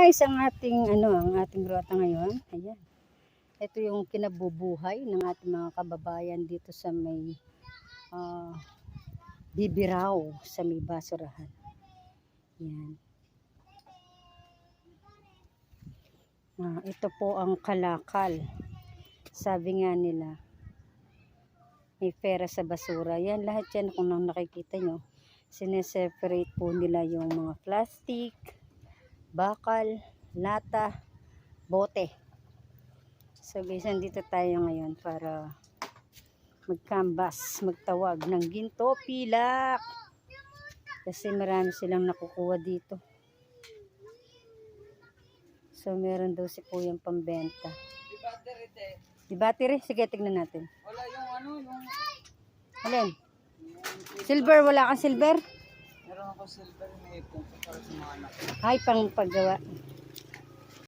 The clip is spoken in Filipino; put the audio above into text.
guys ang ating ano, ang ating ruta ngayon. Ayan. Ito yung kinabubuhay ng ating mga kababayan dito sa may ah, Bibiraw sa may basurahan. Yan. Ah, ito po ang kalakal. Sabi nga nila, may pera sa basura. Yan, lahat yan kung nakikita nyo. Sineseparate po nila yung mga plastic, bakal, lata, bote. So guys, nandito tayo ngayon para magkambas, magtawag ng ginto pilak. Kasi marami silang nakukuha dito. So meron daw si kuyang pambenta. Di battery te. Di battery? Sige, tignan natin. Wala yung ano, yung... Alin? Silver, wala kang silver? Meron ako silver na ipon ko para sa mga anak. Ay, pang paggawa.